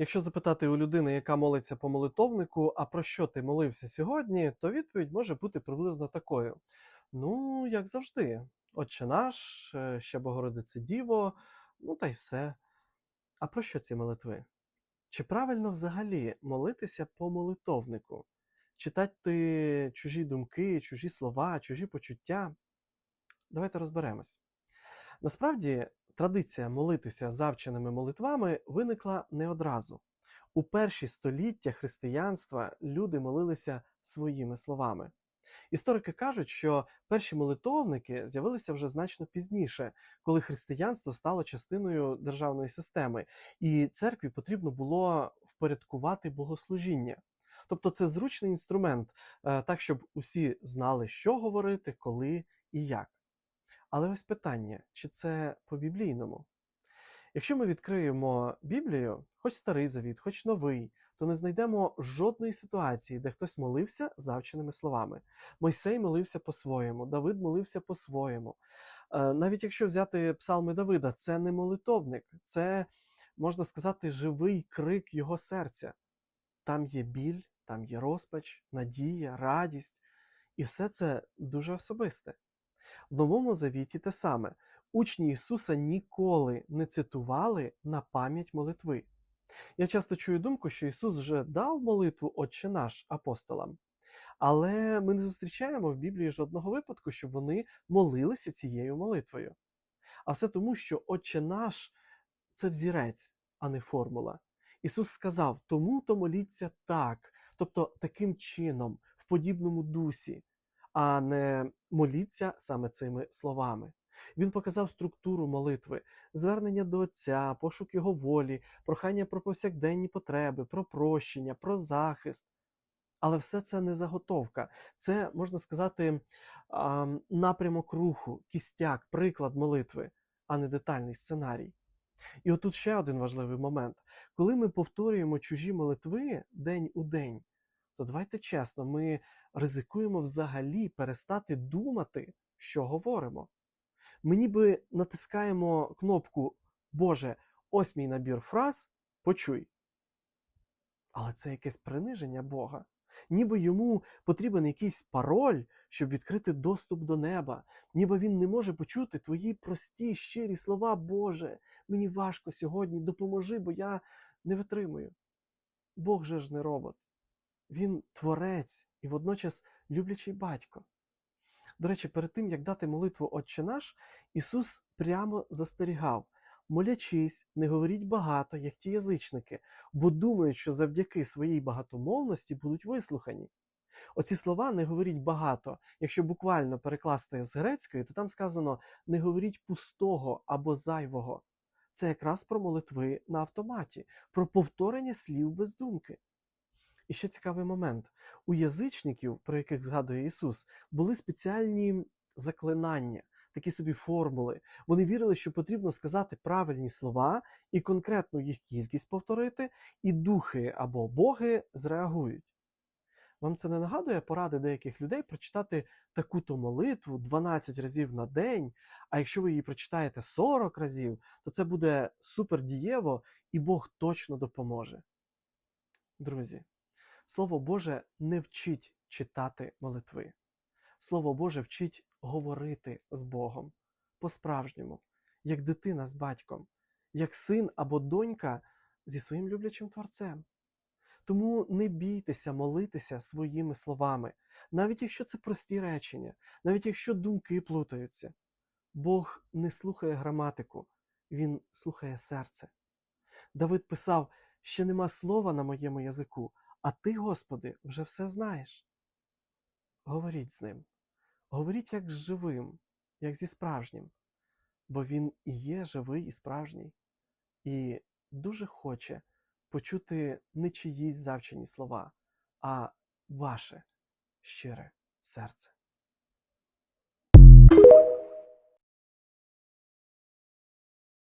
Якщо запитати у людини, яка молиться по молитовнику, а про що ти молився сьогодні, то відповідь може бути приблизно такою: Ну, як завжди, Отче наш, е, ще Богородице Діво, ну та й все. А про що ці молитви? Чи правильно взагалі молитися по молитовнику? Читати чужі думки, чужі слова, чужі почуття? Давайте розберемось. Насправді, традиція молитися завченими молитвами виникла не одразу. У перші століття християнства люди молилися своїми словами. Історики кажуть, що перші молитовники з'явилися вже значно пізніше, коли християнство стало частиною державної системи, і церкві потрібно було впорядкувати богослужіння. Тобто це зручний інструмент, е, так щоб усі знали, що говорити, коли і як. Але ось питання: чи це по-біблійному? Якщо ми відкриємо Біблію, хоч старий завіт, хоч новий, то не знайдемо жодної ситуації, де хтось молився завченими словами. Мойсей молився по-своєму, Давид молився по-своєму. Е, Навіть якщо взяти псалми Давида, це не молитовник, це, можна сказати, живий крик його серця. Там є біль, там є розпач, надія, радість, і все це дуже особисте. В Новому Завіті те саме. Учні Ісуса ніколи не цитували на пам'ять молитви. Я часто чую думку, що Ісус вже дав молитву Отче наш апостолам, але ми не зустрічаємо в Біблії жодного випадку, щоб вони молилися цією молитвою. А все тому, що Отче наш це взірець, а не формула. Ісус сказав: тому то моліться так, тобто таким чином, в подібному дусі, а не моліться саме цими словами. Він показав структуру молитви, звернення до Отця, пошук Його волі, прохання про повсякденні потреби, про прощення, про захист. Але все це не заготовка, це, можна сказати, напрямок руху, кістяк, приклад молитви, а не детальний сценарій. І отут ще один важливий момент. Коли ми повторюємо чужі молитви день у день, то давайте чесно, ми ризикуємо взагалі перестати думати, що говоримо. Ми ніби натискаємо кнопку Боже, ось мій набір фраз, почуй. Але це якесь приниження Бога. Ніби йому потрібен якийсь пароль, щоб відкрити доступ до неба. Ніби він не може почути твої прості, щирі слова, Боже, мені важко сьогодні, допоможи, бо я не витримую. Бог же ж не робот. Він творець і водночас люблячий батько. До речі, перед тим, як дати молитву Отче наш, Ісус прямо застерігав: молячись, не говоріть багато, як ті язичники, бо думають, що завдяки своїй багатомовності будуть вислухані. Оці слова не говоріть багато. Якщо буквально перекласти з грецької, то там сказано не говоріть пустого або зайвого. Це якраз про молитви на автоматі, про повторення слів без думки. І ще цікавий момент: у язичників, про яких згадує Ісус, були спеціальні заклинання, такі собі формули. Вони вірили, що потрібно сказати правильні слова і конкретну їх кількість повторити, і духи або боги зреагують. Вам це не нагадує поради деяких людей прочитати таку-то молитву 12 разів на день, а якщо ви її прочитаєте 40 разів, то це буде супер дієво і Бог точно допоможе. Друзі, Слово Боже не вчить читати молитви. Слово Боже вчить говорити з Богом по-справжньому, як дитина з батьком, як син або донька зі своїм люблячим творцем. Тому не бійтеся молитися своїми словами, навіть якщо це прості речення, навіть якщо думки плутаються. Бог не слухає граматику, Він слухає серце. Давид писав: ще нема слова на моєму язику, а ти, Господи, вже все знаєш. Говоріть з ним, говоріть як з живим, як зі справжнім, бо він і є живий і справжній, і дуже хоче почути не чиїсь завчені слова, а ваше щире серце.